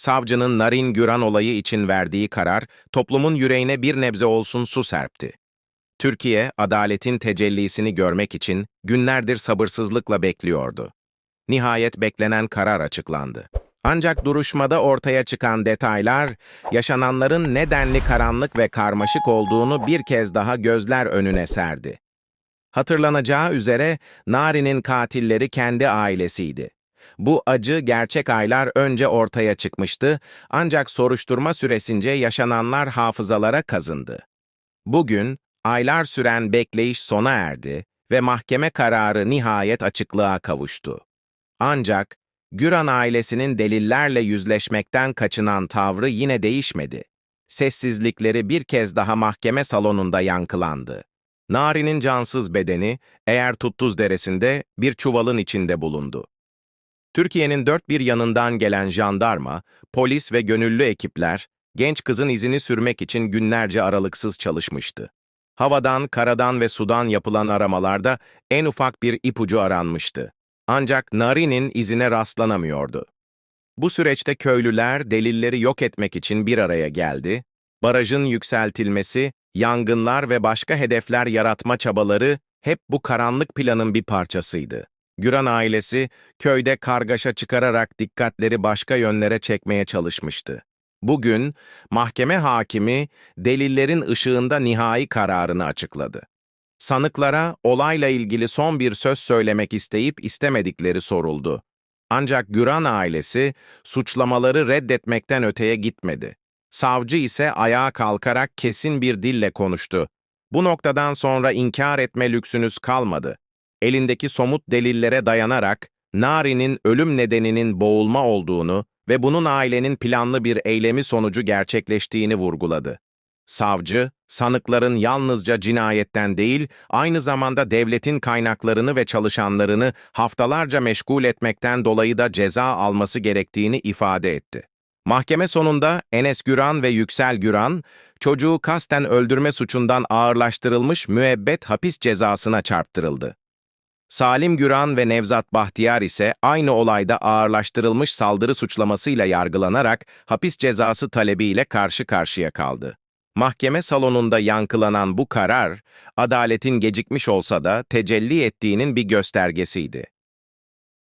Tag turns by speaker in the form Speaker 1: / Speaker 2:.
Speaker 1: savcının Narin Güran olayı için verdiği karar, toplumun yüreğine bir nebze olsun su serpti. Türkiye, adaletin tecellisini görmek için günlerdir sabırsızlıkla bekliyordu. Nihayet beklenen karar açıklandı. Ancak duruşmada ortaya çıkan detaylar, yaşananların nedenli karanlık ve karmaşık olduğunu bir kez daha gözler önüne serdi. Hatırlanacağı üzere Nari'nin katilleri kendi ailesiydi. Bu acı gerçek aylar önce ortaya çıkmıştı ancak soruşturma süresince yaşananlar hafızalara kazındı. Bugün aylar süren bekleyiş sona erdi ve mahkeme kararı nihayet açıklığa kavuştu. Ancak Güran ailesinin delillerle yüzleşmekten kaçınan tavrı yine değişmedi. Sessizlikleri bir kez daha mahkeme salonunda yankılandı. Nari'nin cansız bedeni eğer Tuttuz Deresi'nde bir çuvalın içinde bulundu. Türkiye'nin dört bir yanından gelen jandarma, polis ve gönüllü ekipler, genç kızın izini sürmek için günlerce aralıksız çalışmıştı. Havadan, karadan ve sudan yapılan aramalarda en ufak bir ipucu aranmıştı. Ancak Nari'nin izine rastlanamıyordu. Bu süreçte köylüler delilleri yok etmek için bir araya geldi, barajın yükseltilmesi, yangınlar ve başka hedefler yaratma çabaları hep bu karanlık planın bir parçasıydı. Güran ailesi köyde kargaşa çıkararak dikkatleri başka yönlere çekmeye çalışmıştı. Bugün mahkeme hakimi delillerin ışığında nihai kararını açıkladı. Sanıklara olayla ilgili son bir söz söylemek isteyip istemedikleri soruldu. Ancak Güran ailesi suçlamaları reddetmekten öteye gitmedi. Savcı ise ayağa kalkarak kesin bir dille konuştu. Bu noktadan sonra inkar etme lüksünüz kalmadı. Elindeki somut delillere dayanarak Nari'nin ölüm nedeninin boğulma olduğunu ve bunun ailenin planlı bir eylemi sonucu gerçekleştiğini vurguladı. Savcı, sanıkların yalnızca cinayetten değil, aynı zamanda devletin kaynaklarını ve çalışanlarını haftalarca meşgul etmekten dolayı da ceza alması gerektiğini ifade etti. Mahkeme sonunda Enes Güran ve Yüksel Güran, çocuğu kasten öldürme suçundan ağırlaştırılmış müebbet hapis cezasına çarptırıldı. Salim Güran ve Nevzat Bahtiyar ise aynı olayda ağırlaştırılmış saldırı suçlamasıyla yargılanarak hapis cezası talebiyle karşı karşıya kaldı. Mahkeme salonunda yankılanan bu karar, adaletin gecikmiş olsa da tecelli ettiğinin bir göstergesiydi.